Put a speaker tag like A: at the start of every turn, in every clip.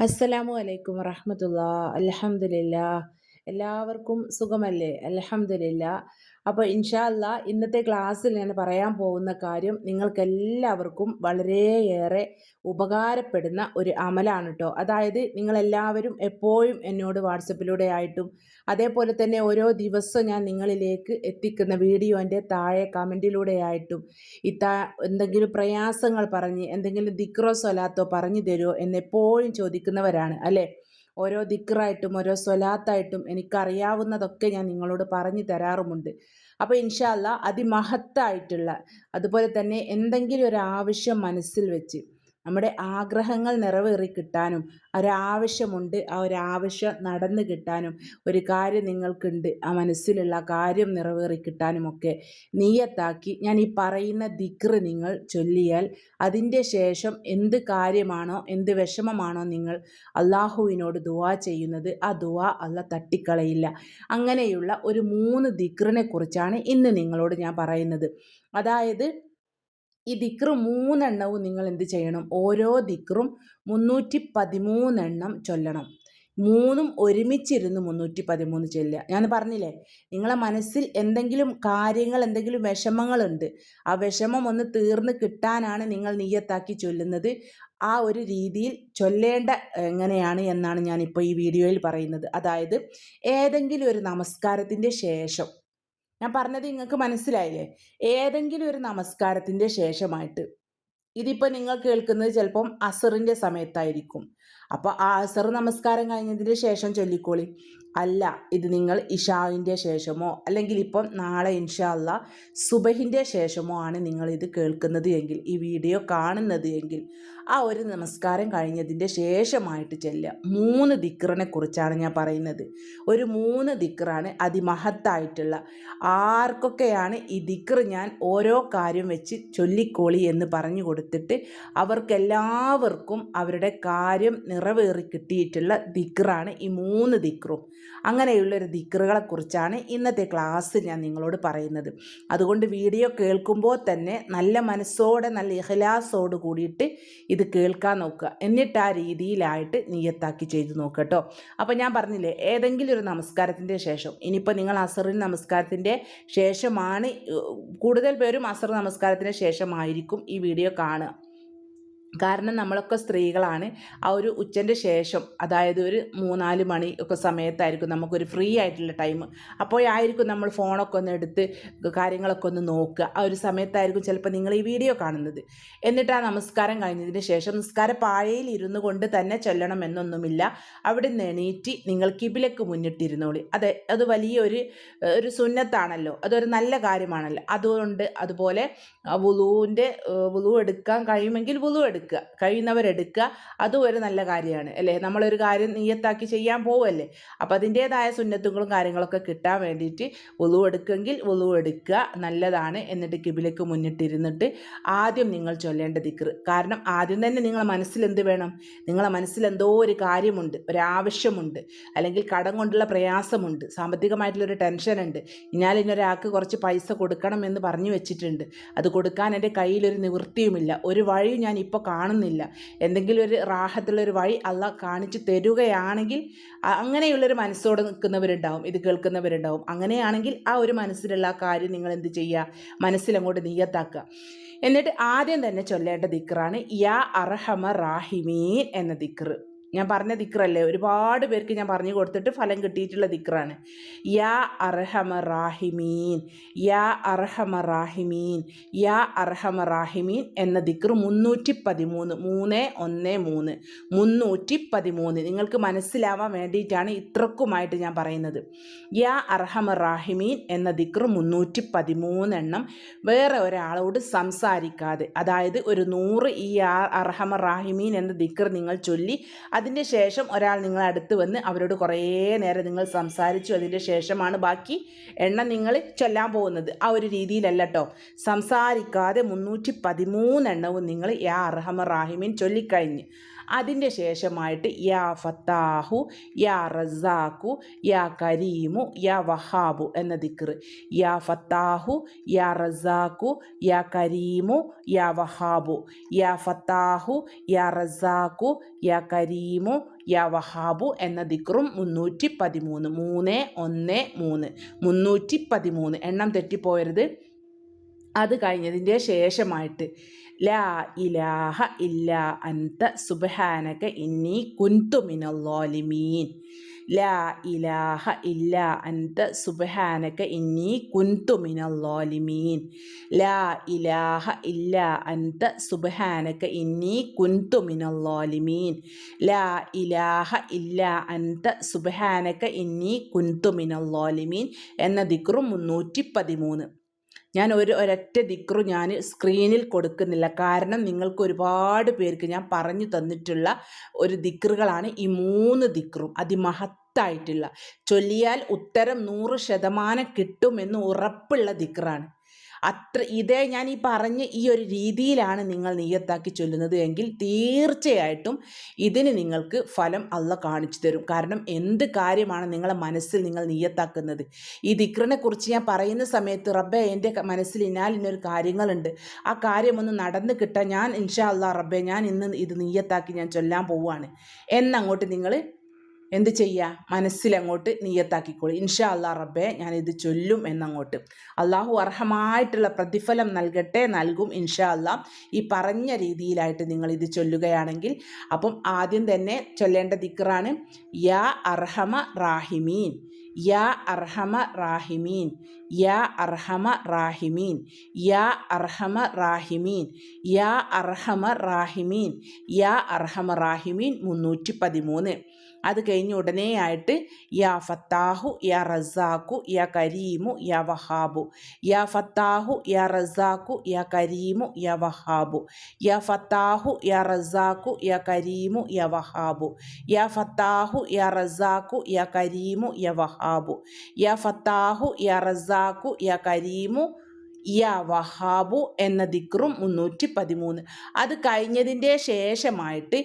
A: അസ്സലാമു അലൈക്കും വറഹമത്തുള്ള അലഹമുല്ല എല്ലാവർക്കും സുഖമല്ലേ? അലഹമില്ല അപ്പോൾ ഇൻഷാല്ല ഇന്നത്തെ ക്ലാസ്സിൽ ഞാൻ പറയാൻ പോകുന്ന കാര്യം നിങ്ങൾക്കെല്ലാവർക്കും വളരെയേറെ ഉപകാരപ്പെടുന്ന ഒരു അമലാണ് കേട്ടോ അതായത് നിങ്ങളെല്ലാവരും എപ്പോഴും എന്നോട് വാട്സപ്പിലൂടെ ആയിട്ടും അതേപോലെ തന്നെ ഓരോ ദിവസവും ഞാൻ നിങ്ങളിലേക്ക് എത്തിക്കുന്ന വീഡിയോന്റെ താഴെ കമന്റിലൂടെ ആയിട്ടും ഇത്താ എന്തെങ്കിലും പ്രയാസങ്ങൾ പറഞ്ഞ് എന്തെങ്കിലും ദിക്രോസ് സ്വലാത്തോ പറഞ്ഞു തരുമോ എന്നെപ്പോഴും ചോദിക്കുന്നവരാണ് അല്ലേ? ഓരോ ദിക്റായിട്ടും ഓരോ സ്വലാത്തായിട്ടും എനിക്കറിയാവുന്നതൊക്കെ ഞാൻ നിങ്ങളോട് പറഞ്ഞു തരാറുമുണ്ട്. അപ്പോൾ ഇൻഷാല്ല അതിമഹത്തായിട്ടുള്ള അതുപോലെ തന്നെ എന്തെങ്കിലും ഒരു ആവശ്യം മനസ്സിൽ വെച്ച് നമ്മുടെ ആഗ്രഹങ്ങൾ നിറവേറി കിട്ടാനും ഒരാവശ്യമുണ്ട് ആ ഒരാവശ്യം നടന്നു കിട്ടാനും ഒരു കാര്യം നിങ്ങൾക്കുണ്ട് ആ മനസ്സിലുള്ള കാര്യം നിറവേറി കിട്ടാനുമൊക്കെ നീയത്താക്കി ഞാൻ ഈ പറയുന്ന ദിക്റ് നിങ്ങൾ ചൊല്ലിയാൽ അതിന്റെ ശേഷം എന്ത് കാര്യമാണോ എന്ത് വിഷമമാണോ നിങ്ങൾ അള്ളാഹുവിനോട് ദുവാ ചെയ്യുന്നത് ആ ദുവാ അല്ല തട്ടിക്കളയില്ല. അങ്ങനെയുള്ള ഒരു മൂന്ന് ദിക്റിനെ കുറിച്ചാണ് ഇന്ന് നിങ്ങളോട് ഞാൻ പറയുന്നത്. അതായത് ഈ ദിക്റ് മൂന്നെണ്ണവും നിങ്ങൾ എന്ത് ചെയ്യണം? ഓരോ ദിക്റും മുന്നൂറ്റി പതിമൂന്നെണ്ണം ചൊല്ലണം. മൂന്നും ഒരുമിച്ചിരുന്ന് മുന്നൂറ്റി പതിമൂന്ന് ചൊല്ലുക. ഞാൻ പറഞ്ഞില്ലേ? നിങ്ങളെ മനസ്സിൽ എന്തെങ്കിലും കാര്യങ്ങൾ എന്തെങ്കിലും വിഷമങ്ങളുണ്ട്. ആ വിഷമം ഒന്ന് തീർന്ന് കിട്ടാനാണ് നിങ്ങൾ നീയത്താക്കി ചൊല്ലുന്നത്. ആ ഒരു രീതിയിൽ ചൊല്ലേണ്ട എങ്ങനെയാണ് എന്നാണ് ഞാനിപ്പോൾ ഈ വീഡിയോയിൽ പറയുന്നത്. അതായത് ഏതെങ്കിലും ഒരു നമസ്കാരത്തിന്റെ ശേഷം ഞാൻ പറഞ്ഞത് നിങ്ങൾക്ക് മനസ്സിലായില്ലേ? ഏതെങ്കിലും ഒരു നമസ്കാരത്തിന്റെ ശേഷമായിട്ട്. ഇതിപ്പോൾ നിങ്ങൾ കേൾക്കുന്നത് ചിലപ്പം അസറിന്റെ സമയത്തായിരിക്കും. അപ്പോൾ ആ അസർ നമസ്കാരം കഴിഞ്ഞതിന് ശേഷം ചൊല്ലിക്കോളി. അല്ല ഇത് നിങ്ങൾ ഇഷാവിന്റെ ശേഷമോ അല്ലെങ്കിൽ ഇപ്പം നാളെ ഇൻഷാല്ല സുബഹിന്റെ ശേഷമോ ആണ് നിങ്ങൾ ഇത് കേൾക്കുന്നത് എങ്കിൽ ഈ വീഡിയോ കാണുന്നത് എങ്കിൽ ആ ഒരു നമസ്കാരം കഴിഞ്ഞതിന്റെ ശേഷമായിട്ട് ചെല്ലുക. മൂന്ന് ദിക്റിനെ കുറിച്ചാണ് ഞാൻ പറയുന്നത്. ഒരു മൂന്ന് ദിക്റാണ് അതിമഹത്തായിട്ടുള്ള. ആർക്കൊക്കെയാണ് ഈ ദിക്ർ ഞാൻ ഓരോ കാര്യം വെച്ച് ചൊല്ലിക്കോളി എന്ന് പറഞ്ഞു കൊടുത്തിട്ട് അവർക്കെല്ലാവർക്കും അവരുടെ കാര്യം നിറവേറി കിട്ടിയിട്ടുള്ള ദിക്റാണ് ഈ മൂന്ന് ദിക്റും. അങ്ങനെയുള്ളൊരു ദിക്റുകളെക്കുറിച്ചാണ് ഇന്നത്തെ ക്ലാസ് ഞാൻ നിങ്ങളോട് പറയുന്നത്. അതുകൊണ്ട് വീഡിയോ കേൾക്കുമ്പോൾ തന്നെ നല്ല മനസ്സോടെ നല്ല ഇഹലാസോട് കൂടിയിട്ട് ഇത് കേൾക്കാൻ നോക്കുക. എന്നിട്ട് ആ രീതിയിലായിട്ട് നീയത്താക്കി ചെയ്തു നോക്കുക കേട്ടോ അപ്പോൾ ഞാൻ പറഞ്ഞില്ലേ ഏതെങ്കിലും ഒരു നമസ്കാരത്തിന്റെ ശേഷം ഇനിയിപ്പോൾ നിങ്ങൾ അസറിൻ നമസ്കാരത്തിന്റെ ശേഷമാണ് കൂടുതൽ പേരും അസർ നമസ്കാരത്തിന് ശേഷമായിരിക്കും ഈ വീഡിയോ കാണുക. കാരണം നമ്മളൊക്കെ സ്ത്രീകളാണ്. ആ ഒരു ഉച്ചന്റെ ശേഷം അതായത് ഒരു മൂന്നാൽ മണി ഒക്കെ സമയത്തായിരിക്കും നമുക്കൊരു ഫ്രീ ആയിട്ടുള്ള ടൈം. അപ്പോഴായിരിക്കും നമ്മൾ ഫോണൊക്കെ ഒന്ന് എടുത്ത് കാര്യങ്ങളൊക്കെ ഒന്ന് നോക്കുക. ആ ഒരു സമയത്തായിരിക്കും ചിലപ്പോൾ നിങ്ങൾ ഈ വീഡിയോ കാണുന്നത്. എന്നിട്ട് ആ നമസ്കാരം കഴിഞ്ഞതിന് ശേഷം നിസ്കാര പായയിൽ ഇരുന്നു കൊണ്ട് തന്നെ ചൊല്ലണം എന്നൊന്നുമില്ല. അവിടെ നിന്ന് എണീറ്റ് നിങ്ങൾ കിബിലേക്ക് മുന്നിട്ടിരുന്നോളി. അതെ അത് വലിയൊരു ഒരു സുന്നത്താണല്ലോ. അതൊരു നല്ല കാര്യമാണല്ലോ. അതുകൊണ്ട് അതുപോലെ വുളുവിന്റെ വുളു എടുക്കാൻ കഴിയുമെങ്കിൽ വുളു എടുക്കുക. എടുക്കുക. കഴിയുന്നവരെടുക്കുക. അതും ഒരു നല്ല കാര്യമാണ് അല്ലേ? നമ്മളൊരു കാര്യം നീയത്താക്കി ചെയ്യാൻ പോവല്ലേ? അപ്പോൾ അതിന്റേതായ സുന്നത്തുകളും കാര്യങ്ങളൊക്കെ കിട്ടാൻ വേണ്ടിയിട്ട് ഉളു എടുക്കുമെങ്കിൽ ഉളു എടുക്കുക നല്ലതാണ് എന്നിട്ട് കിബിലേക്ക് മുന്നിട്ടിരുന്നിട്ട് ആദ്യം നിങ്ങൾ ചൊല്ലേണ്ട ദിക്ർ കാരണം ആദ്യം തന്നെ നിങ്ങളെ മനസ്സിൽ എന്ത് വേണം? നിങ്ങളെ മനസ്സിൽ എന്തോ ഒരു കാര്യമുണ്ട് ഒരാവശ്യമുണ്ട് അല്ലെങ്കിൽ കടം കൊണ്ടുള്ള പ്രയാസമുണ്ട് സാമ്പത്തികമായിട്ടുള്ളൊരു ടെൻഷൻ ഉണ്ട് ഞാൻ ഇന്നൊരാൾക്ക് കുറച്ച് പൈസ കൊടുക്കണം എന്ന് പറഞ്ഞു വെച്ചിട്ടുണ്ട്. അത് കൊടുക്കാൻ എന്റെ കയ്യിലൊരു നിവൃത്തിയുമില്ല. ഒരു വഴിയും ഞാൻ ഇപ്പോൾ കാണുന്നില്ല. എന്തെങ്കിലും ഒരു റാഹത്തുള്ളൊരു വഴി അല്ല കാണിച്ചു തരുകയാണെങ്കിൽ അങ്ങനെയുള്ളൊരു മനസ്സോടെ നിൽക്കുന്നവരുണ്ടാവും. ഇത് കേൾക്കുന്നവരുണ്ടാവും. അങ്ങനെയാണെങ്കിൽ ആ ഒരു മനസ്സിലുള്ള ആ കാര്യം നിങ്ങൾ എന്ത് ചെയ്യുക? മനസ്സിലങ്ങോട്ട് നീയത്താക്കുക. എന്നിട്ട് ആദ്യം തന്നെ ചൊല്ലേണ്ട ദിക്റാണ് യാ അർഹമ റാഹിമീൻ എന്ന ദിക്റ്. ഞാൻ പറഞ്ഞ ദിക്റല്ലേ? ഒരുപാട് പേർക്ക് ഞാൻ പറഞ്ഞു കൊടുത്തിട്ട് ഫലം കിട്ടിയിട്ടുള്ള ദിക്റാണ്. യാ അർഹമ റാഹിമീൻ യാ അർഹമ റാഹിമീൻ യാ അർഹമ റാഹിമീൻ എന്ന ദിക്ർ മുന്നൂറ്റി പതിമൂന്ന് മൂന്ന് ഒന്ന് മൂന്ന് മുന്നൂറ്റി പതിമൂന്ന് നിങ്ങൾക്ക് മനസ്സിലാവാൻ വേണ്ടിയിട്ടാണ് ഇത്രക്കുമായിട്ട് ഞാൻ പറയുന്നത്. യാ അർഹമ റാഹിമീൻ എന്ന ദിക്ർ മുന്നൂറ്റി പതിമൂന്നെണ്ണം വേറെ ഒരാളോട് സംസാരിക്കാതെ അതായത് ഒരു നൂറ് ഈ അർഹമ റാഹിമീൻ എന്ന ദിക്ർ നിങ്ങൾ ചൊല്ലി അതിന്റെ ശേഷം ഒരാൾ നിങ്ങളെ അടുത്ത് വന്ന് അവരോട് കുറേ നേരം നിങ്ങൾ സംസാരിച്ചു. അതിന്റെ ശേഷമാണ് ബാക്കി എണ്ണം നിങ്ങൾ ചൊല്ലാൻ പോകുന്നത്. ആ ഒരു രീതിയിലല്ല കേട്ടോ സംസാരിക്കാതെ മുന്നൂറ്റി പതിമൂന്നെണ്ണവും നിങ്ങൾ യാ അർഹമ റാഹിമീൻ ചൊല്ലിക്കഴിഞ്ഞ്. അതിന്റെ ശേഷമായിട്ട് യാ ഫത്താഹു യാ റസാഖു യാ കരീമു യാ വഹാബു എന്ന ദിക്ർ. യാ ഫത്താഹു യാ റസാഖു യാ കരീമു യാ വഹാബു. യാ ഫത്താഹു യാ റസാഖു യാ കരീമു യാ വഹാബു എന്ന ദിക്റും മുന്നൂറ്റി പതിമൂന്ന്. മൂന്ന് ഒന്ന് മൂന്ന്. മുന്നൂറ്റി പതിമൂന്ന്. എണ്ണം തെറ്റിപ്പോയരുത്. അത് കഴിഞ്ഞതിന്റെ ശേഷമായിട്ട് ലാ ഇലാഹ ഇല്ല അന്ത സുബഹാനക ഇന്നി കുന്തു മിനല്ലോലിമീൻ ലാ ഇലാഹ ഇല്ല അന്ത സുബഹാനക ഇന്നി കുന്തു മിനല്ലോലിമീൻ ലാ ഇലാഹ ഇല്ല അന്ത സുബഹാനക ഇന്നി കുന്തു മിനല്ലോലിമീൻ ലാ ഇലാഹ ഇല്ല അന്ത സുബഹാനക ഇന്നി കുന്തു മിനല്ലോലിമീൻ എന്ന ദിക്റും മുന്നൂറ്റി പതിമൂന്ന് ഞാൻ ഒരു ഒരൊറ്റ ദിക്റു ഞാൻ സ്ക്രീനിൽ കൊടുക്കുന്നില്ല. കാരണം നിങ്ങൾക്ക് ഒരുപാട് പേർക്ക് ഞാൻ പറഞ്ഞു തന്നിട്ടുള്ള ഒരു ദിക്റുകളാണ് ഈ മൂന്ന് ദിക്റും. അതിമഹത്തായിട്ടുള്ള. ചൊല്ലിയാൽ ഉത്തരം നൂറ് ശതമാനം കിട്ടുമെന്ന് ഉറപ്പുള്ള ദിക്റാണ്. അത്ര ഇതേ ഞാൻ ഈ പറഞ്ഞ ഈ ഒരു രീതിയിലാണ് നിങ്ങൾ നീയത്താക്കി ചൊല്ലുന്നത് എങ്കിൽ തീർച്ചയായിട്ടും ഇതിന് നിങ്ങൾക്ക് ഫലം അല്ല കാണിച്ചു തരും. കാരണം എന്ത് കാര്യമാണ് നിങ്ങളെ മനസ്സിൽ നിങ്ങൾ നീയത്താക്കുന്നത് ഈ ദിക്റിനെ കുറിച്ച് ഞാൻ പറയുന്ന സമയത്ത് റബ്ബെ എന്റെ മനസ്സിൽ ഇന്നാൽ ഇന്നൊരു കാര്യങ്ങളുണ്ട്. ആ കാര്യമൊന്ന് നടന്ന് കിട്ടാൻ ഞാൻ ഇൻഷാ അല്ലാ റബ്ബെ ഞാൻ ഇന്ന് ഇത് നീയത്താക്കി ഞാൻ ചൊല്ലാൻ പോവുകയാണ്. എന്നങ്ങോട്ട് നിങ്ങൾ എന്ത് ചെയ്യുക മനസ്സിലങ്ങോട്ട് നീയത്താക്കിക്കോളൂ. ഇൻഷാ അല്ലാ റബ്ബെ ഞാനിത് ചൊല്ലും എന്നങ്ങോട്ട്. അള്ളാഹു അർഹമായിട്ടുള്ള പ്രതിഫലം നൽകട്ടെ നൽകും ഇൻഷാ അല്ലാ ഈ പറഞ്ഞ രീതിയിലായിട്ട് നിങ്ങൾ ഇത് ചൊല്ലുകയാണെങ്കിൽ അപ്പം ആദ്യം തന്നെ ചൊല്ലേണ്ട ദിക്റാണ് യാ അർഹമ റാഹിമീൻ യാ അർഹമ റാഹിമീൻ യാ അർഹമ റാഹിമീൻ യാ അർഹമ റാഹിമീൻ യാ അർഹമ റാഹിമീൻ യാ അർഹമ റാഹിമീൻ മുന്നൂറ്റി പതിമൂന്ന് അത് കഴിഞ്ഞ് ഉടനെ ആയിട്ട് യാ ഫത്താഹു യാ റസാഖു യാ കരീമു യാ വഹാബു. യാ ഫത്താഹു യാ റസാഖു യാ കരീമു യാ വഹാബു. യാ ഫത്താഹു യാ റസാഖു യാ കരീമു യാ വഹാബു. യാ ഫത്താഹു യാ റസാഖു യാ കരീമു യാ വഹാബു. യാ ഫത്താഹു യാ റസാഖു യാ കരീമു യാ വഹാബു എന്ന ദിക്റും മുന്നൂറ്റി പതിമൂന്ന്. അത് കഴിഞ്ഞതിന്റെ ശേഷമായിട്ട്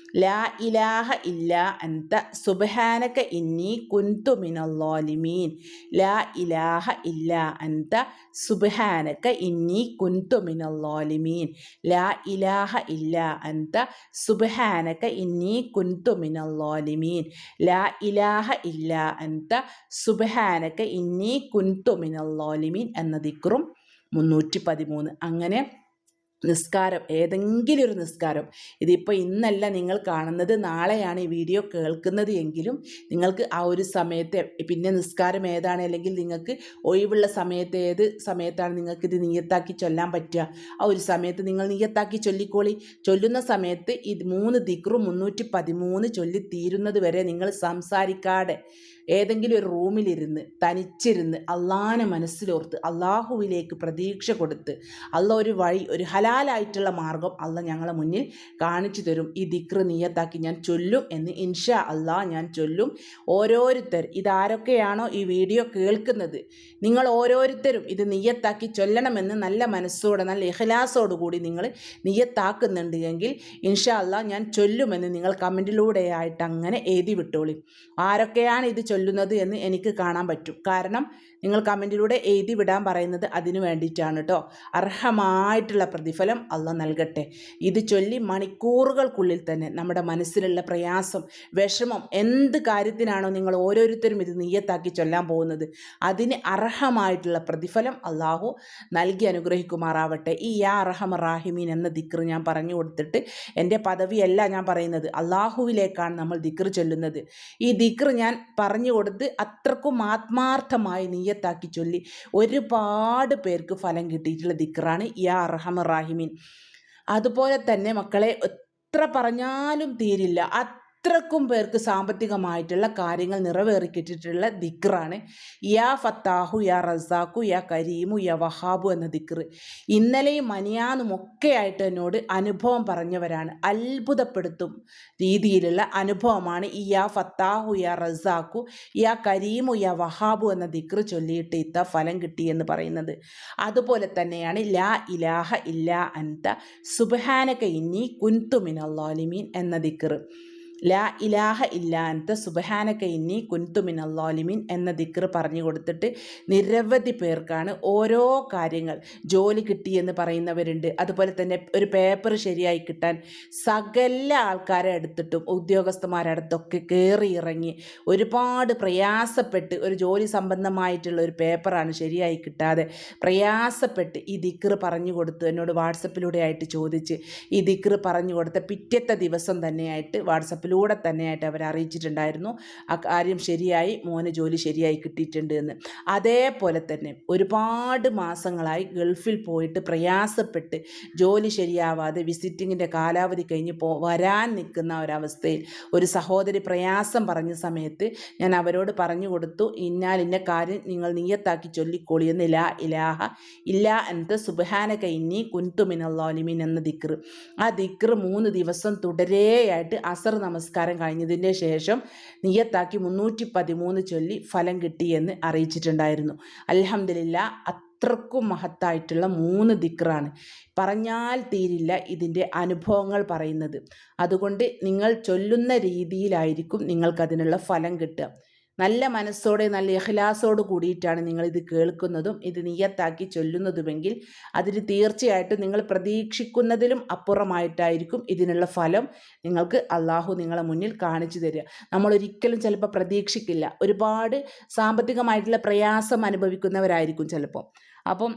A: ലാ ഇലാഹ ഇല്ല അന്ത സുബ്ഹാനക ഇന്നി കുന്തു മിനല്ലോലിമീൻ ലാ ഇലാഹ ഇല്ല അന്ത സുബ്ഹാനക ഇന്നി കുന്തു മിനല്ലോലിമീൻ ലാ ഇലാഹ ഇല്ല അന്ത സുബ്ഹാനക ഇന്നി കുന്തു മിനല്ലോലിമീൻ ലാ ഇലാഹ ഇല്ല അന്ത സുബ്ഹാനക ഇന്നി കുന്തു മിനല്ലോലിമീൻ എന്ന ദിക്റും മുന്നൂറ്റി പതിമൂന്ന് അങ്ങനെ നിസ്കാരം ഏതെങ്കിലും ഒരു നിസ്കാരം. ഇതിപ്പോൾ ഇന്നല്ല നിങ്ങൾ കാണുന്നത് നാളെയാണ് ഈ വീഡിയോ കേൾക്കുന്നത് എങ്കിലും നിങ്ങൾക്ക് ആ ഒരു സമയത്തെ പിന്നെ നിസ്കാരം ഏതാണ് അല്ലെങ്കിൽ നിങ്ങൾക്ക് ഒഴിവുള്ള സമയത്ത് ഏത് സമയത്താണ് നിങ്ങൾക്ക് ഇത് നീയത്താക്കി ചൊല്ലാൻ പറ്റുക? ആ ഒരു സമയത്ത് നിങ്ങൾ നീയത്താക്കി ചൊല്ലിക്കോളി. ചൊല്ലുന്ന സമയത്ത് ഈ മൂന്ന് ദിക്റു മുന്നൂറ്റി പതിമൂന്ന് ചൊല്ലി തീരുന്നത് വരെ നിങ്ങൾ സംസാരിക്കാതെ ഏതെങ്കിലും ഒരു റൂമിലിരുന്ന് തനിച്ചിരുന്ന് അള്ളാനെ മനസ്സിലോർത്ത് അള്ളാഹുവിലേക്ക് പ്രതീക്ഷ കൊടുത്ത് അള്ള ഒരു വഴി ഒരു ഹലാലായിട്ടുള്ള മാർഗം അള്ള ഞങ്ങളെ മുന്നിൽ കാണിച്ചു തരും. ഈ ദിക്ർ നീയത്താക്കി ഞാൻ ചൊല്ലും എന്ന് ഇൻഷാ അള്ളാ ഞാൻ ചൊല്ലും. ഓരോരുത്തർ ഇതാരൊക്കെയാണോ ഈ വീഡിയോ കേൾക്കുന്നത്? നിങ്ങൾ ഓരോരുത്തരും ഇത് നീയത്താക്കി ചൊല്ലണമെന്ന് നല്ല മനസ്സോടെ നല്ല ഇഹലാസോടു കൂടി നിങ്ങൾ നീയത്താക്കുന്നുണ്ട് എങ്കിൽ ഇൻഷാ അള്ളാ ഞാൻ ചൊല്ലുമെന്ന് നിങ്ങൾ കമന്റിലൂടെയായിട്ട് അങ്ങനെ എഴുതി വിട്ടോളി. ആരൊക്കെയാണ് ഇത് ചൊല്ലുന്നത്? എന്ന് എനിക്ക് കാണാൻ പറ്റും. കാരണം നിങ്ങൾ കമന്റിലൂടെ എഴുതി വിടാൻ പറയുന്നത് അതിനു വേണ്ടിയിട്ടാണ് കേട്ടോ അർഹമായിട്ടുള്ള പ്രതിഫലം അല്ല നൽകട്ടെ. ഇത് ചൊല്ലി മണിക്കൂറുകൾക്കുള്ളിൽ തന്നെ നമ്മുടെ മനസ്സിലുള്ള പ്രയാസം വിഷമം എന്ത് കാര്യത്തിനാണോ നിങ്ങൾ ഓരോരുത്തരും ഇത് നീയത്താക്കി ചൊല്ലാൻ പോകുന്നത് അതിന് അർഹമായിട്ടുള്ള പ്രതിഫലം അള്ളാഹു നൽകി അനുഗ്രഹിക്കുമാറാവട്ടെ. ഈ യാ അർഹമ റാഹിമീൻ എന്ന ദിക്ർ ഞാൻ പറഞ്ഞു കൊടുത്തിട്ട് എന്റെ പദവിയല്ല ഞാൻ പറയുന്നത്. അള്ളാഹുവിലേക്കാണ് നമ്മൾ ദിക്ർ ചൊല്ലുന്നത്. ഈ ദിക്ർ ഞാൻ പറഞ്ഞു കൊടുത്ത് അത്രക്കും ആത്മാർത്ഥമായി നീയ നീയത്താക്കി ചൊല്ലി ഒരുപാട് പേർക്ക് ഫലം കിട്ടിയിട്ടുള്ള ദിക്റാണ് യാ അർഹമ റാഹിമീൻ. അതുപോലെ തന്നെ മക്കളെ എത്ര പറഞ്ഞാലും തീരില്ല. അത്രക്കും പേർക്ക് സാമ്പത്തികമായിട്ടുള്ള കാര്യങ്ങൾ നിറവേറിക്കിട്ടിട്ടുള്ള ദിക്റാണ്. യാ ഫത്താഹു യാ റസാഖു യാ കരീമു യാ വഹാബു എന്ന ദിക്റ് ഇന്നലെയും മനിയാനും ആയിട്ട് എന്നോട് അനുഭവം പറഞ്ഞവരാണ്. അത്ഭുതപ്പെടുത്തും രീതിയിലുള്ള അനുഭവമാണ് ഈ യാ ഫത്താഹു യാ റസാഖു യാ കരീമു യാ വഹാബു എന്ന ദിക്റ് ചൊല്ലിയിട്ട് ഇത്ത ഫലം കിട്ടി എന്ന് പറയുന്നത്. അതുപോലെ തന്നെയാണ് ലാ ഇലാഹ ഇല്ലാ അൻത സുബഹാനക ഇന്നി കുൻതു മിനല്ലാലിമീൻ എന്ന ദിക്റ് ലാ ഇലാഹ ഇല്ലാത്ത സുബഹാനക്ക ഇന്നി കുൻതുമിൻ അള്ളാലിമിൻ എന്ന ദിക്ർ പറഞ്ഞു കൊടുത്തിട്ട് നിരവധി പേർക്കാണ് ഓരോ കാര്യങ്ങൾ ജോലി കിട്ടിയെന്ന് പറയുന്നവരുണ്ട്. അതുപോലെ തന്നെ ഒരു പേപ്പർ ശരിയായി കിട്ടാൻ സകല ആൾക്കാരെ എടുത്തിട്ടും ഉദ്യോഗസ്ഥന്മാരടുത്തൊക്കെ കയറി ഇറങ്ങി ഒരുപാട് പ്രയാസപ്പെട്ട് ഒരു ജോലി സംബന്ധമായിട്ടുള്ള ഒരു പേപ്പറാണ് ശരിയായി കിട്ടാതെ പ്രയാസപ്പെട്ട് ഈ ദിക്ർ പറഞ്ഞു കൊടുത്തു എന്നോട് വാട്സപ്പിലൂടെ ആയിട്ട് ചോദിച്ച് ഈ ദിക്ർ പറഞ്ഞു കൊടുത്ത പിറ്റത്തെ ദിവസം തന്നെയായിട്ട് വാട്സപ്പിൽ ഗ്രൂപ്പിലൂടെ തന്നെയായിട്ട് അവർ അറിയിച്ചിട്ടുണ്ടായിരുന്നു. ആ കാര്യം ശരിയായി മോന് ജോലി ശരിയായി കിട്ടിയിട്ടുണ്ട് എന്ന് അതേപോലെ തന്നെ ഒരുപാട് മാസങ്ങളായി ഗൾഫിൽ പോയിട്ട് പ്രയാസപ്പെട്ട് ജോലി ശരിയാവാതെ വിസിറ്റിങ്ങിന്റെ കാലാവധി കഴിഞ്ഞ് പോ വരാൻ നിൽക്കുന്ന ഒരവസ്ഥയിൽ ഒരു സഹോദരി പ്രയാസം പറഞ്ഞ സമയത്ത് ഞാൻ അവരോട് പറഞ്ഞു കൊടുത്തു ഇന്നാൽ ഇന്ന കാര്യം നിങ്ങൾ നീയത്താക്കി ചൊല്ലിക്കോളി എന്ന് ലാ ഇലാഹ ഇല്ല എന്നത് സുബാന ഇന്നി കുൻതുമിനല്ലാലിമീൻ എന്ന ദിക്ർ ആ ദിക്ർ മൂന്ന് ദിവസം തുടരെയായിട്ട് അസർ നമസ് നമസ്കാരം കഴിഞ്ഞതിന് ശേഷം നിയത്താക്കി മുന്നൂറ്റി പതിമൂന്ന് ചൊല്ലി ഫലം കിട്ടിയെന്ന് അറിയിച്ചിട്ടുണ്ടായിരുന്നു. അലഹമില്ല അത്രക്കും മഹത്തായിട്ടുള്ള മൂന്ന് ദിക്റാണ്. പറഞ്ഞാൽ തീരില്ല ഇതിന്റെ അനുഭവങ്ങൾ പറയുന്നത്. അതുകൊണ്ട് നിങ്ങൾ ചൊല്ലുന്ന രീതിയിലായിരിക്കും നിങ്ങൾക്കതിനുള്ള ഫലം കിട്ടുക. നല്ല മനസ്സോടെ നല്ല ഇഖ്ലാസോട് കൂടിയിട്ടാണ് നിങ്ങൾ ഇത് കേൾക്കുന്നതും ഇത് നിയത്താക്കി ചൊല്ലുന്നതുമെങ്കിൽ അതിന് തീർച്ചയായിട്ടും നിങ്ങൾ പ്രതീക്ഷിക്കുന്നതിലും അപ്പുറമായിട്ടായിരിക്കും ഇതിനുള്ള ഫലം നിങ്ങൾക്ക് അള്ളാഹു നിങ്ങളെ മുന്നിൽ കാണിച്ചു തരിക. നമ്മൾ ഒരിക്കലും ചിലപ്പോൾ പ്രതീക്ഷിക്കില്ല. ഒരുപാട് സാമ്പത്തികമായിട്ടുള്ള പ്രയാസം അനുഭവിക്കുന്നവരായിരിക്കും ചിലപ്പോൾ അപ്പം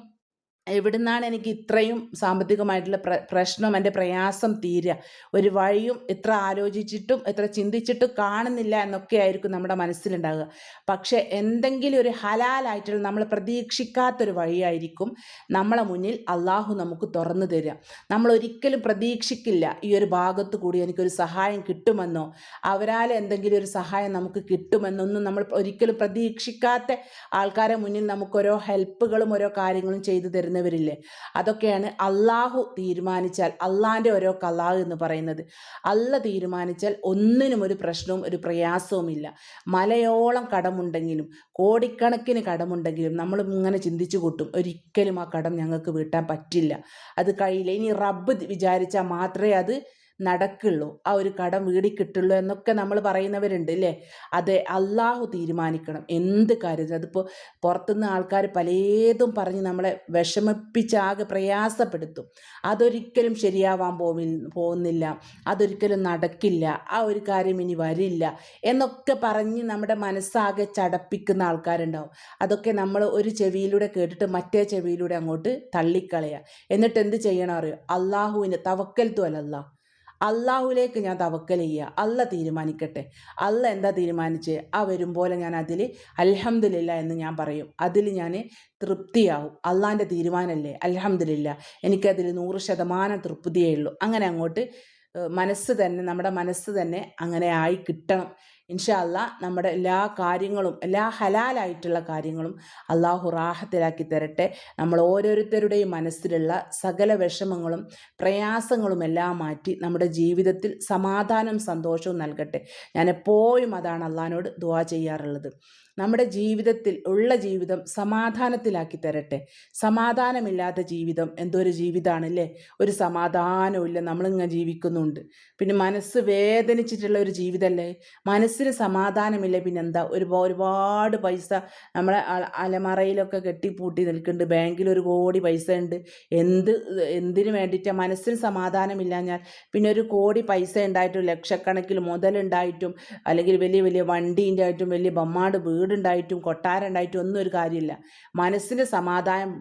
A: എവിടുന്നാണ് എനിക്ക് ഇത്രയും സാമ്പത്തികമായിട്ടുള്ള പ്ര പ്രശ്നം എന്റെ പ്രയാസം തീരുക? ഒരു വഴിയും എത്ര ആലോചിച്ചിട്ടും എത്ര ചിന്തിച്ചിട്ടും കാണുന്നില്ല എന്നൊക്കെ ആയിരിക്കും നമ്മുടെ മനസ്സിലുണ്ടാകുക പക്ഷേ എന്തെങ്കിലും ഒരു ഹലാലായിട്ടുള്ള നമ്മൾ പ്രതീക്ഷിക്കാത്തൊരു വഴിയായിരിക്കും നമ്മളെ മുന്നിൽ അള്ളാഹു നമുക്ക് തുറന്നു തരിക. നമ്മൾ ഒരിക്കലും പ്രതീക്ഷിക്കില്ല ഈ ഒരു ഭാഗത്ത് കൂടി എനിക്കൊരു സഹായം കിട്ടുമെന്നോ അവരാൽ എന്തെങ്കിലും ഒരു സഹായം നമുക്ക് കിട്ടുമെന്നൊന്നും നമ്മൾ ഒരിക്കലും പ്രതീക്ഷിക്കാത്ത ആൾക്കാരെ മുന്നിൽ നമുക്ക് ഓരോ ഹെൽപ്പുകളും ഓരോ കാര്യങ്ങളും ചെയ്തു തരുന്നത് വരുന്നവരില്ലേ അതൊക്കെയാണ് അള്ളാഹു തീരുമാനിച്ചാൽ അള്ളാന്റെ ഓരോ കലാഹ് എന്ന് പറയുന്നത്. അള്ള തീരുമാനിച്ചാൽ ഒന്നിനും ഒരു പ്രശ്നവും ഒരു പ്രയാസവുമില്ല. മലയോളം കടമുണ്ടെങ്കിലും കോടിക്കണക്കിന് കടമുണ്ടെങ്കിലും നമ്മൾ ഇങ്ങനെ ചിന്തിച്ചു കൂട്ടും ഒരിക്കലും ആ കടം ഞങ്ങൾക്ക് വീട്ടാൻ പറ്റില്ല. അത് കഴിയില്ല. ഇനി റബ്ബ് വിചാരിച്ചാൽ മാത്രമേ അത് നടക്കുള്ളൂ. ആ ഒരു കടം വീടി കിട്ടുള്ളൂ എന്നൊക്കെ നമ്മൾ പറയുന്നവരുണ്ട് അല്ലേ അതെ അള്ളാഹു തീരുമാനിക്കണം. എന്ത് കാര്യം? അതിപ്പോൾ പുറത്തുനിന്ന് ആൾക്കാർ പലതും പറഞ്ഞ് നമ്മളെ വിഷമിപ്പിച്ചാകെ പ്രയാസപ്പെടുത്തും. അതൊരിക്കലും ശരിയാവാൻ പോവി പോകുന്നില്ല. അതൊരിക്കലും നടക്കില്ല. ആ ഒരു കാര്യം ഇനി വരില്ല. എന്നൊക്കെ പറഞ്ഞ് നമ്മുടെ മനസ്സാകെ ചടപ്പിക്കുന്ന ആൾക്കാരുണ്ടാവും. അതൊക്കെ നമ്മൾ ഒരു ചെവിയിലൂടെ കേട്ടിട്ട് മറ്റേ ചെവിയിലൂടെ അങ്ങോട്ട് തള്ളിക്കളയുക എന്നിട്ട് എന്ത് ചെയ്യണം അറിയോ? അള്ളാഹുവിന്റെ തവക്കൽ തോലല്ല അള്ളാഹുലേക്ക് ഞാൻ തവക്കൽ ചെയ്യുക. അല്ല തീരുമാനിക്കട്ടെ. അല്ല എന്താ തീരുമാനിച്ച്? ആ വരും പോലെ ഞാൻ അതിൽ അലഹമില്ല എന്ന് ഞാൻ പറയും. അതിൽ ഞാൻ തൃപ്തിയാവും. അള്ളാന്റെ തീരുമാനമല്ലേ? അലഹമില്ല എനിക്കതിൽ നൂറ് ശതമാനം തൃപ്തിയേ ഉള്ളൂ. അങ്ങനെ അങ്ങോട്ട് മനസ്സ് തന്നെ നമ്മുടെ മനസ്സ് തന്നെ അങ്ങനെ ആയി കിട്ടണം. ഇൻഷാല്ല നമ്മുടെ എല്ലാ കാര്യങ്ങളും എല്ലാ ഹലാലായിട്ടുള്ള കാര്യങ്ങളും അള്ളാഹു റാഹത്തിലാക്കി തരട്ടെ. നമ്മൾ ഓരോരുത്തരുടെയും മനസ്സിലുള്ള സകല വിഷമങ്ങളും പ്രയാസങ്ങളും എല്ലാം മാറ്റി നമ്മുടെ ജീവിതത്തിൽ സമാധാനം സന്തോഷവും നൽകട്ടെ. ഞാൻ എപ്പോഴും അതാണ് അള്ളഹാനോട് ദുവാ ചെയ്യാറുള്ളത്. നമ്മുടെ ജീവിതത്തിൽ ഉള്ള ജീവിതം സമാധാനത്തിലാക്കി തരട്ടെ. സമാധാനമില്ലാത്ത ജീവിതം എന്തൊരു ജീവിതമാണല്ലേ ഒരു സമാധാനമില്ല നമ്മളിങ്ങനെ ജീവിക്കുന്നുണ്ട്. പിന്നെ മനസ്സ് വേദനിച്ചിട്ടുള്ള ഒരു ജീവിതമല്ലേ മനസ്സിന് സമാധാനമില്ല. പിന്നെ എന്താ ഒരു ഒരുപാട് പൈസ നമ്മളെ അലമറയിലൊക്കെ കെട്ടിപ്പൂട്ടി നിൽക്കുന്നുണ്ട്. ബാങ്കിൽ ഒരു കോടി പൈസ ഉണ്ട് എന്ത് എന്തിനു വേണ്ടിയിട്ടാണ് മനസ്സിന് സമാധാനമില്ല ഞാൻ പിന്നെ ഒരു കോടി പൈസ ഉണ്ടായിട്ടും ലക്ഷക്കണക്കിൽ മുതലുണ്ടായിട്ടും അല്ലെങ്കിൽ വലിയ വലിയ വണ്ടീന്റെ ആയിട്ടും വലിയ ബമ്മാട് വീടുണ്ടായിട്ടും കൊട്ടാരം ഉണ്ടായിട്ടും ഒന്നും ഒരു കാര്യമില്ല. മനസ്സിന് സമാധാനം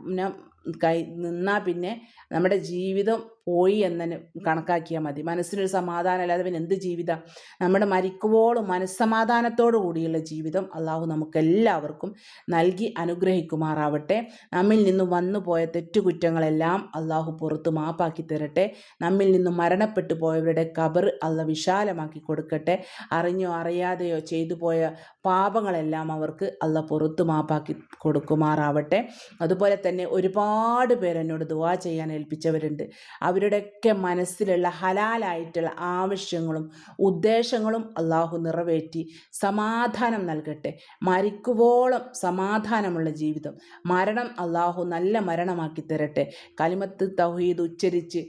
A: കൈ നിന്നാൽ പിന്നെ നമ്മുടെ ജീവിതം പോയി എന്ന് കണക്കാക്കിയാൽ മതി. മനസ്സിനൊരു സമാധാനം അല്ലാതെ പിന്നെ എന്ത് ജീവിതം? നമ്മുടെ മരിക്കുവോളും മനസ്സമാധാനത്തോടു കൂടിയുള്ള ജീവിതം അള്ളാഹു നമുക്കെല്ലാവർക്കും നൽകി അനുഗ്രഹിക്കുമാറാവട്ടെ. നമ്മിൽ നിന്നും വന്നു പോയ തെറ്റുകുറ്റങ്ങളെല്ലാം അള്ളാഹു പുറത്ത് മാപ്പാക്കി തരട്ടെ. നമ്മിൽ നിന്നും മരണപ്പെട്ടു പോയവരുടെ കബർ അല്ല വിശാലമാക്കി കൊടുക്കട്ടെ. അറിഞ്ഞോ അറിയാതെയോ ചെയ്തു പോയ പാപങ്ങളെല്ലാം അവർക്ക് അല്ല പുറത്ത് മാപ്പാക്കി കൊടുക്കുമാറാവട്ടെ. അതുപോലെ തന്നെ ഒരുപാട് പേരെന്നോട് ദുവാ ചെയ്യാൻ ഏൽപ്പിച്ചവരുണ്ട്. അവരുടെയൊക്കെ മനസ്സിലുള്ള ഹലാലായിട്ടുള്ള ആവശ്യങ്ങളും ഉദ്ദേശങ്ങളും അള്ളാഹു നിറവേറ്റി സമാധാനം നൽകട്ടെ. മരിക്കുവോളം സമാധാനമുള്ള ജീവിതം. മരണം അള്ളാഹു നല്ല മരണമാക്കി തരട്ടെ. കലിമത്ത് തൗഹീദ് ഉച്ചരിച്ച്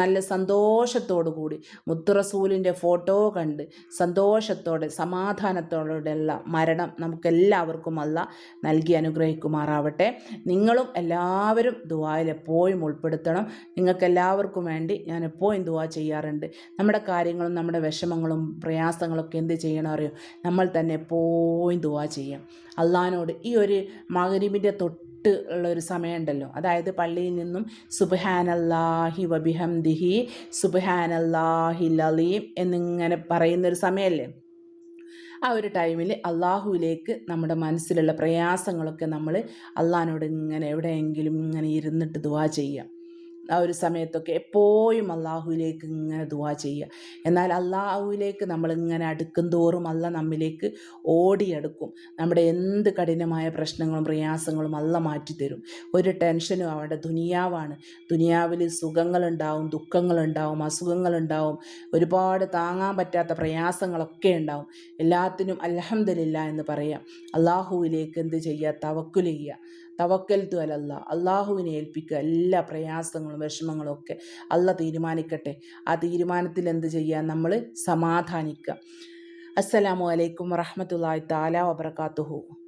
A: നല്ല സന്തോഷത്തോടു കൂടി മുത്തുറസൂലിന്റെ ഫോട്ടോ കണ്ട് സന്തോഷത്തോടെ സമാധാനത്തോടെയുള്ള മരണം നമുക്കെല്ലാവർക്കും അല്ല നൽകി അനുഗ്രഹിക്കുമാറാവട്ടെ. നിങ്ങളും എല്ലാവരും ദുബായിൽ എപ്പോഴും ഉൾപ്പെടുത്തണം. നിങ്ങൾക്ക് എല്ലാവർക്കും വേണ്ടി ഞാൻ എപ്പോഴും ദുവാ ചെയ്യാറുണ്ട്? നമ്മുടെ കാര്യങ്ങളും നമ്മുടെ വിഷമങ്ങളും പ്രയാസങ്ങളൊക്കെ എന്ത് ചെയ്യണം അറിയോ? നമ്മൾ തന്നെ എപ്പോഴും ദുവാ ചെയ്യാം? അള്ളഹാനോട് ഈ ഒരു മകരീമിന്റെ തൊട്ട് ഉള്ള ഒരു സമയമുണ്ടല്ലോ. അതായത് പള്ളിയിൽ നിന്നും സുബഹാനല്ലാഹി വബിഹംദിഹി സുബഹാനല്ലാഹി ലലീം എന്നിങ്ങനെ പറയുന്നൊരു സമയമല്ലേ? ആ ഒരു ടൈമിൽ അള്ളാഹുവിലേക്ക് നമ്മുടെ മനസ്സിലുള്ള പ്രയാസങ്ങളൊക്കെ നമ്മൾ അള്ളഹാനോട് ഇങ്ങനെ എവിടെയെങ്കിലും ഇങ്ങനെ ഇരുന്നിട്ട് ദുവാ ചെയ്യാം ആ ഒരു സമയത്തൊക്കെ എപ്പോഴും അള്ളാഹുവിലേക്ക് ഇങ്ങനെ ദുവാ ചെയ്യുക. എന്നാൽ അള്ളാഹുവിലേക്ക് നമ്മളിങ്ങനെ അടുക്കും തോറും അല്ല നമ്മിലേക്ക് ഓടിയെടുക്കും. നമ്മുടെ എന്ത് കഠിനമായ പ്രശ്നങ്ങളും പ്രയാസങ്ങളും അല്ല മാറ്റിത്തരും. ഒരു ടെൻഷനും അവിടെ ദുനിയാവാണ്. ദുനിയാവിൽ സുഖങ്ങളുണ്ടാവും ദുഃഖങ്ങളുണ്ടാവും അസുഖങ്ങളുണ്ടാവും. ഒരുപാട് താങ്ങാൻ പറ്റാത്ത പ്രയാസങ്ങളൊക്കെ ഉണ്ടാവും. എല്ലാത്തിനും അലഹമില്ല എന്ന് പറയാം. അള്ളാഹുവിലേക്ക് എന്ത് ചെയ്യുക? തവക്കുൽ ചെയ്യുക. തവക്കൽ തു അലല്ല. അള്ളാഹുവിനെ ഏൽപ്പിക്കുക. എല്ലാ പ്രയാസങ്ങളും വിഷമങ്ങളും ഒക്കെ അല്ല തീരുമാനിക്കട്ടെ. ആ തീരുമാനത്തിൽ എന്ത് ചെയ്യാൻ നമ്മൾ സമാധാനിക്കുക. അസ്സലാമു അലൈക്കും വറഹമത്തല്ലാ താല വബർക്കാത്തുഹു